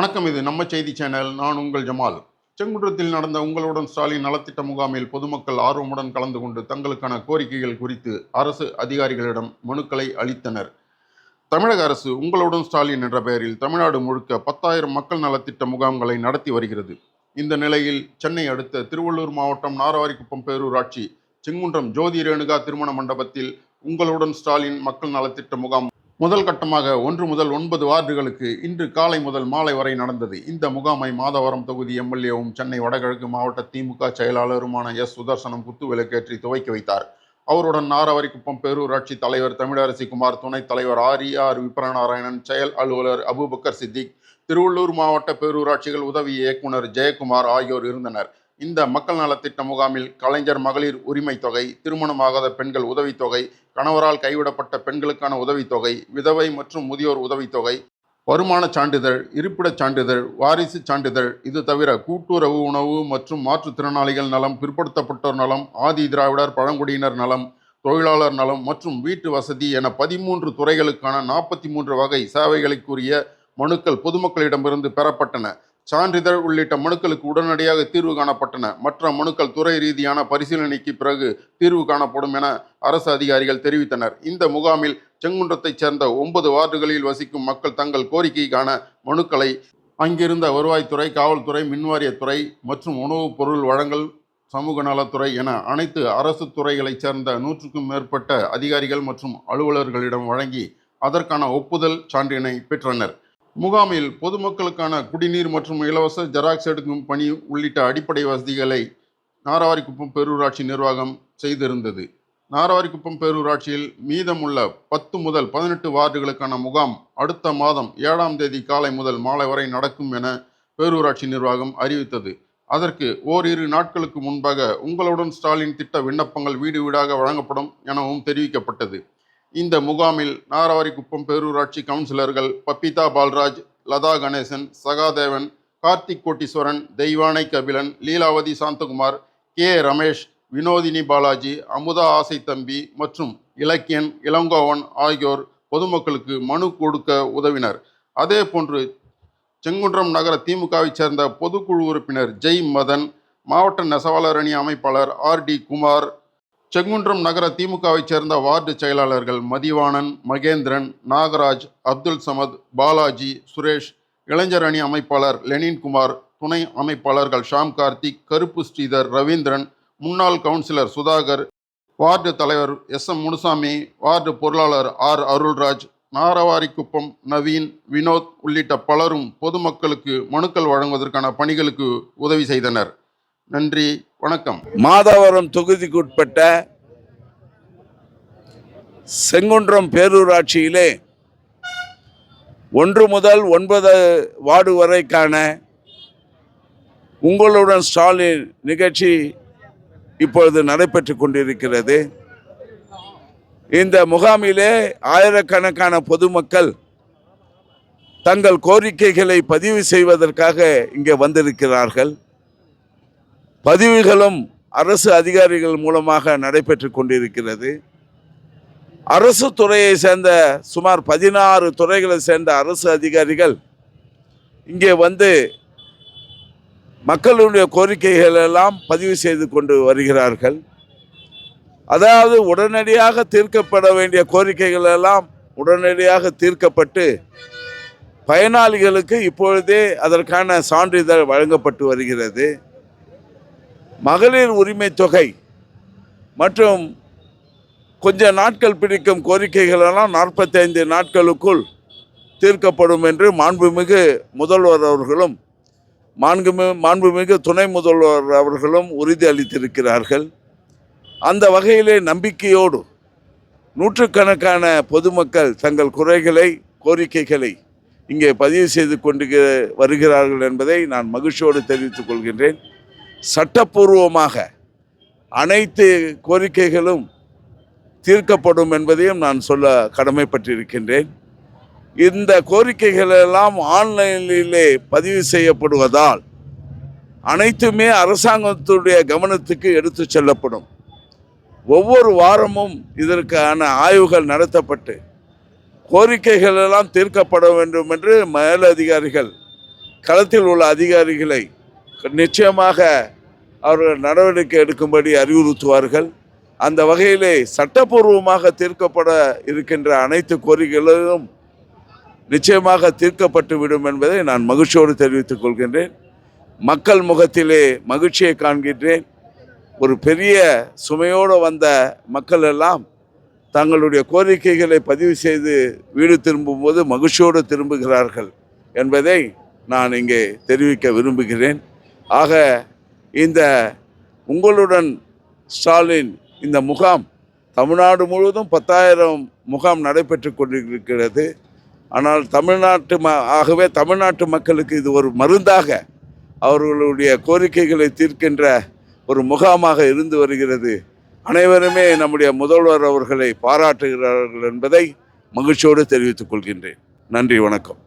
வணக்கம் இது நம்ம செய்தி சேனல். நான் உங்கள் ஜமால். செங்குன்றத்தில் நடந்த உங்களுடன் ஸ்டாலின் நலத்திட்ட முகாமில் பொதுமக்கள் ஆர்வமுடன் கலந்து கொண்டு தங்களுக்கான கோரிக்கைகள் குறித்து அரசு அதிகாரிகளிடம் மனுக்களை அளித்தனர். தமிழக அரசு உங்களுடன் ஸ்டாலின் என்ற பெயரில் தமிழ்நாடு முழுக்க பத்தாயிரம் மக்கள் நலத்திட்ட முகாம்களை நடத்தி வருகிறது. இந்த நிலையில் சென்னை அடுத்த திருவள்ளூர் மாவட்டம் நாரவாரிக்குப்பம் பேரூராட்சி செங்குன்றம் ஜோதி ரேணுகா திருமண மண்டபத்தில் உங்களுடன் ஸ்டாலின் மக்கள் நலத்திட்ட முகாம் முதல் கட்டமாக ஒன்று முதல் ஒன்பது வார்டுகளுக்கு இன்று காலை முதல் மாலை வரை நடந்தது. இந்த முகாமை மாதவரம் தொகுதி எம்எல்ஏவும் சென்னை வடகிழக்கு மாவட்ட திமுக செயலாளருமான எஸ் சுதர்சனம் குத்துவிளக்கேற்றி துவக்கி வைத்தார். அவருடன் நாரவரிக்குப்பம் பேரூராட்சி தலைவர் தமிழரசி குமார் துணைத் தலைவர் ஆர் விப்ரநாராயணன் செயல் அலுவலர் அபுபக்கர் சித்திக் திருவள்ளூர் மாவட்ட பேரூராட்சிகள் உதவி இயக்குனர் ஜெயக்குமார் ஆகியோர் இருந்தனர். இந்த மக்கள் நலத்திட்ட முகாமில் கலைஞர் மகளிர் உரிமை தொகை திருமணமாகாத பெண்கள் உதவித்தொகை கணவரால் கைவிடப்பட்ட பெண்களுக்கான உதவித்தொகை விதவை மற்றும் முதியோர் உதவித்தொகை வருமான சான்றிதழ் இருப்பிடச் சான்றிதழ் வாரிசு சான்றிதழ் இது தவிர கூட்டுறவு உணவு மற்றும் மாற்றுத்திறனாளிகள் நலம் பிற்படுத்தப்பட்டோர் நலம் ஆதி திராவிடர் பழங்குடியினர் நலம் தொழிலாளர் நலம் மற்றும் வீட்டு வசதி என பதிமூன்று துறைகளுக்கான நாற்பத்தி மூன்று வகை சேவைகளுக்குரிய மனுக்கள் பொதுமக்களிடமிருந்து பெறப்பட்டன. சான்றிதழ் உள்ளிட்ட மனுக்களுக்கு உடனடியாக தீர்வு காணப்பட்டன. மற்ற மனுக்கள் துறை ரீதியான பரிசீலனைக்கு பிறகு தீர்வு காணப்படும் என அரசு அதிகாரிகள் தெரிவித்தனர். இந்த முகாமில் செங்குன்றத்தைச் சேர்ந்த ஒன்பது வார்டுகளில் வசிக்கும் மக்கள் தங்கள் கோரிக்கைக்கான மனுக்களை அங்கிருந்த வருவாய்த்துறை காவல்துறை மின்வாரியத்துறை மற்றும் உணவுப் பொருள் வழங்கல் சமூக நலத்துறை என அனைத்து அரசு துறைகளைச் சேர்ந்த நூற்றுக்கும் மேற்பட்ட அதிகாரிகள் மற்றும் அலுவலர்களிடம் வழங்கி அதற்கான ஒப்புதல் சான்றினை பெற்றனர். முகாமில் பொதுமக்களுக்கான குடிநீர் மற்றும் இலவச ஜெராக்ஸ் எடுக்கும் பணி உள்ளிட்ட அடிப்படை வசதிகளை நாராவாரிக்குப்பம் பேரூராட்சி நிர்வாகம் செய்திருந்தது. நாராவாரிக்குப்பம் பேரூராட்சியில் மீதமுள்ள பத்து முதல் பதினெட்டு வார்டுகளுக்கான முகாம் அடுத்த மாதம் ஏழாம் தேதி காலை முதல் மாலை வரை நடக்கும் என பேரூராட்சி நிர்வாகம் அறிவித்தது. அதற்கு ஓரிரு நாட்களுக்கு முன்பாக உங்களுடன் ஸ்டாலின் திட்ட விண்ணப்பங்கள் வீடு வீடாக வழங்கப்படும் எனவும் தெரிவிக்கப்பட்டது. இந்த முகாமில் நாராவாரிக்குப்பம் பேரூராட்சி கவுன்சிலர்கள் பப்பிதா பால்ராஜ் லதா கணேசன் சகாதேவன் கார்த்திக் கோட்டீஸ்வரன் தெய்வானை கபிலன் லீலாவதி சாந்தகுமார் கே. ரமேஷ் வினோதினி பாலாஜி அமுதா ஆசை தம்பி மற்றும் இலக்கியன் இளங்கோவன் ஆகியோர் பொதுமக்களுக்கு மனு கொடுக்க உதவினர். அதே போன்று செங்குன்றம் நகர திமுகவைச் சேர்ந்த பொதுக்குழு உறுப்பினர் ஜெய் மதன் மாவட்ட நெசவாளர் அணி அமைப்பாளர் ஆர். டி. குமார் செங்குன்றம் நகர திமுகவைச் சேர்ந்த வார்டு செயலாளர்கள் மதிவாணன் மகேந்திரன் நாகராஜ் அப்துல் சமத் பாலாஜி சுரேஷ் இளைஞர் அணி அமைப்பாளர் லெனின் குமார் துணை அமைப்பாளர்கள் ஷாம் கார்த்திக் கருப்பு ஸ்ரீதர் ரவீந்திரன் முன்னாள் கவுன்சிலர் சுதாகர் வார்டு தலைவர் எஸ் எம் முனுசாமி வார்டு பொருளாளர் ஆர் அருள்ராஜ் நாரவாரிக்குப்பம் நவீன் வினோத் உள்ளிட்ட பலரும் பொதுமக்களுக்கு மனுக்கள் வழங்குவதற்கான பணிகளுக்கு உதவி செய்தனர். நன்றி. வணக்கம். மாதவரம் தொகுதிக்குட்பட்ட செங்குன்றம் பேரூராட்சியிலே ஒன்று முதல் ஒன்பது வார்டு வரைக்கான உங்களுடன் ஸ்டாலின் நிகழ்ச்சி இப்பொழுது நடைபெற்று கொண்டிருக்கிறது. இந்த முகாமிலே ஆயிரக்கணக்கான பொதுமக்கள் தங்கள் கோரிக்கைகளை பதிவு செய்வதற்காக இங்கே வந்திருக்கிறார்கள். பதிவுகளும் அரசு அதிகாரிகள் மூலமாக நடைபெற்று கொண்டிருக்கிறது. அரசு துறையை சேர்ந்த சுமார் பதினாறு துறைகளை சேர்ந்த அரசு அதிகாரிகள் இங்கே வந்து மக்களுடைய கோரிக்கைகள் எல்லாம் பதிவு செய்து கொண்டு வருகிறார்கள். அதாவது உடனடியாக தீர்க்கப்பட வேண்டிய கோரிக்கைகள் எல்லாம் உடனடியாக தீர்க்கப்பட்டு பயனாளிகளுக்கு இப்பொழுதே அதற்கான சான்றிதழ் வழங்கப்பட்டு வருகிறது. மகளிர் உரிமை தொகை மற்றும் கொஞ்ச நாட்கள் பிடிக்கும் கோரிக்கைகளெல்லாம் நாற்பத்தைந்து நாட்களுக்குள் தீர்க்கப்படும் என்று மாண்புமிகு முதல்வர் அவர்களும் மாண்புமி மாண்புமிகு துணை முதல்வர் அவர்களும் உறுதி அளித்திருக்கிறார்கள் அந்த வகையிலே நம்பிக்கையோடு நூற்றுக்கணக்கான பொதுமக்கள் தங்கள் குறைகளை கோரிக்கைகளை இங்கே பதிவு செய்து கொண்டு வருகிறார்கள் என்பதை நான் மகிழ்ச்சியோடு தெரிவித்துக் கொள்கின்றேன். சட்டப்பூர்வமாக அனைத்து கோரிக்கைகளும் தீர்க்கப்படும் என்பதையும் நான் சொல்ல கடமைப்பட்டிருக்கின்றேன். இந்த கோரிக்கைகளெல்லாம் ஆன்லைனிலே பதிவு செய்யப்படுவதால் அனைத்துமே அரசாங்கத்துடைய கவனத்துக்கு எடுத்து செல்லப்படும். ஒவ்வொரு வாரமும் இதற்கான ஆய்வுகள் நடத்தப்பட்டு கோரிக்கைகள் எல்லாம் தீர்க்கப்பட வேண்டும் என்று மேலதிகாரிகள் களத்தில் உள்ள அதிகாரிகளை நிச்சயமாக அவர்கள் நடவடிக்கை எடுக்கும்படி அறிவுறுத்துவார்கள். அந்த வகையிலே சட்டப்பூர்வமாக தீர்க்கப்பட இருக்கின்ற அனைத்து கோரிக்கைகளும் நிச்சயமாக தீர்க்கப்பட்டு விடும் என்பதை நான் மகிழ்ச்சியோடு தெரிவித்துக் கொள்கின்றேன். மக்கள் முகத்திலே மகிழ்ச்சியை காண்கின்றேன். ஒரு பெரிய சுமையோடு வந்த மக்கள் எல்லாம் தங்களுடைய கோரிக்கைகளை பதிவு செய்து வீடு திரும்பும்போது மகிழ்ச்சியோடு திரும்புகிறார்கள் என்பதை நான் இங்கே தெரிவிக்க விரும்புகிறேன். ஆக இந்த உங்களுடன் ஸ்டாலின் இந்த முகாம் தமிழ்நாடு முழுவதும் பத்தாயிரம் முகாம் நடைபெற்று கொண்டிருக்கிறது. ஆனால் தமிழ்நாட்டு ம ஆகவே தமிழ்நாட்டு மக்களுக்கு இது ஒரு மருந்தாக அவர்களுடைய கோரிக்கைகளை தீர்க்கின்ற ஒரு முகாமாக இருந்து வருகிறது. அனைவருமே நம்முடைய முதல்வர் அவர்களை பாராட்டுகிறார்கள் என்பதை மகிழ்ச்சியோடு தெரிவித்துக் கொள்கின்றேன். நன்றி வணக்கம்.